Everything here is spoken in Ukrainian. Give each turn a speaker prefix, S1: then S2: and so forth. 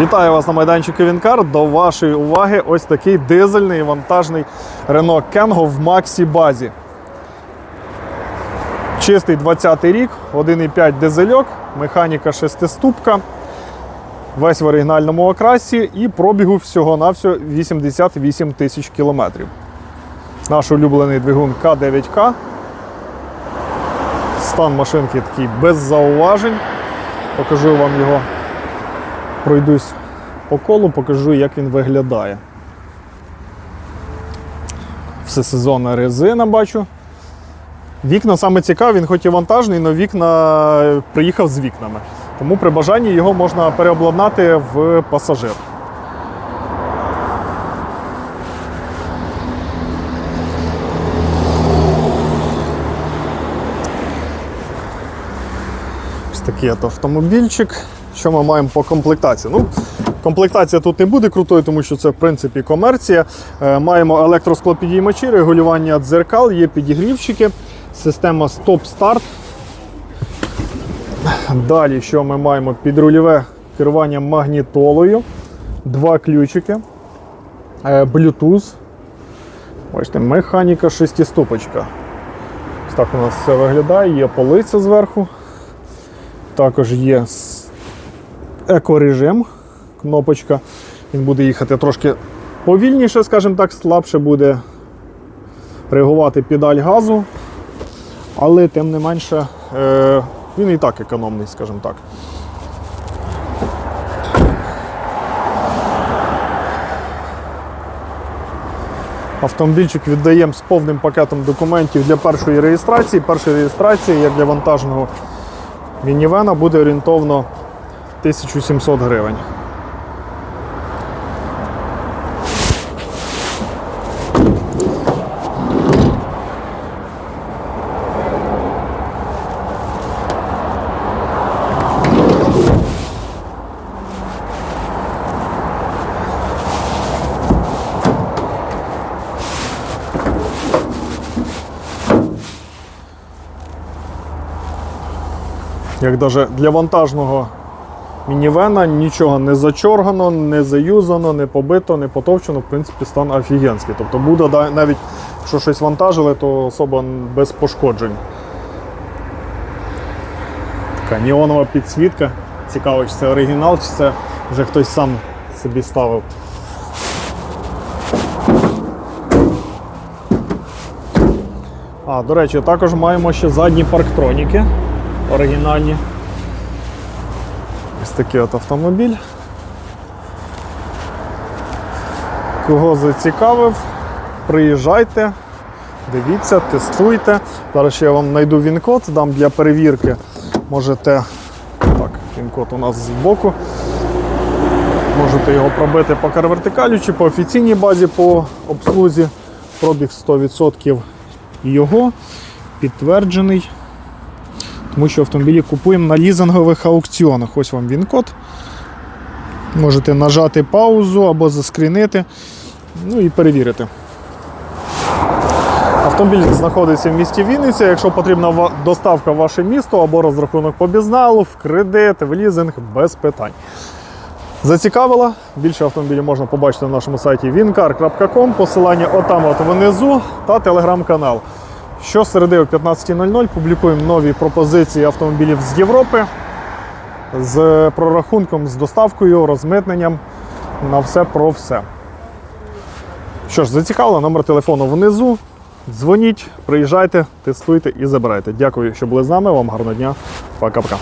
S1: Вітаю вас на майданчику Вінкар. До вашої уваги ось такий дизельний вантажний Renault Kengo в Максі базі. Чистий 20-й рік, 1,5 дизельок, механіка шестиступка, весь в оригінальному окрасі і пробігу всього-навсього 88 тисяч кілометрів. Наш улюблений двигун К9К. Стан машинки такий без зауважень. Покажу вам його пройдусь по колу, покажу, як він виглядає. Всесезонна резина бачу. Вікна саме цікаві, він хоч і вантажний, але вікна приїхав з вікнами. Тому при бажанні його можна переобладнати в пасажир. Ось такий автомобільчик. Що ми маємо по комплектації? Ну, комплектація тут не буде крутою, тому що це в принципі комерція. Е, маємо електросклопідіймачі, регулювання дзеркал, є підігрівчики, система стоп-старт. Далі, що ми маємо? Підрульове керування магнітолою, два ключики, е, Bluetooth. Бачите, механіка шестиступочка. Так у нас все виглядає, є полиця зверху. Також є екорежим, кнопочка. Він буде їхати трошки повільніше, скажімо так, слабше буде реагувати педаль газу, але тим не менше е, він і так економний, скажімо так. Автомобільчик віддаємо з повним пакетом документів для першої реєстрації. Перша реєстрація, як для вантажного мінівена, буде орієнтовно 1700 гривень. Як даже для вантажного мінівена нічого не зачоргано, не заюзано, не побито, не потовчено. В принципі, стан офігенський. Тобто буде навіть якщо щось вантажили, то особа без пошкоджень. Така неонова підсвітка. Цікаво, чи це оригінал, чи це вже хтось сам собі ставив. А, до речі, також маємо ще задні парктроніки оригінальні. Ось такий от автомобіль. Кого зацікавив, приїжджайте, дивіться, тестуйте. Зараз я вам знайду він-код, дам для перевірки. Можете. Так, він-код у нас збоку. Можете його пробити по карвертикалю чи по офіційній базі по обслузі. Пробіг 100% його, підтверджений. Тому що автомобілі купуємо на лізингових аукціонах. Ось вам він код. Можете нажати паузу або заскрінити, ну і перевірити. Автомобіль знаходиться в місті Вінниця. Якщо потрібна доставка в ваше місто або розрахунок по бізналу, в кредит, в лізинг, без питань. Зацікавила? Більше автомобілів можна побачити на нашому сайті wincar.com, посилання отам от внизу та телеграм-канал. Щосереди о 15.00 публікуємо нові пропозиції автомобілів з Європи з прорахунком, з доставкою, розмитненням на все про все. Що ж, зацікавило, номер телефону внизу. Дзвоніть, приїжджайте, тестуйте і забирайте. Дякую, що були з нами. Вам гарного дня. Пока-пока.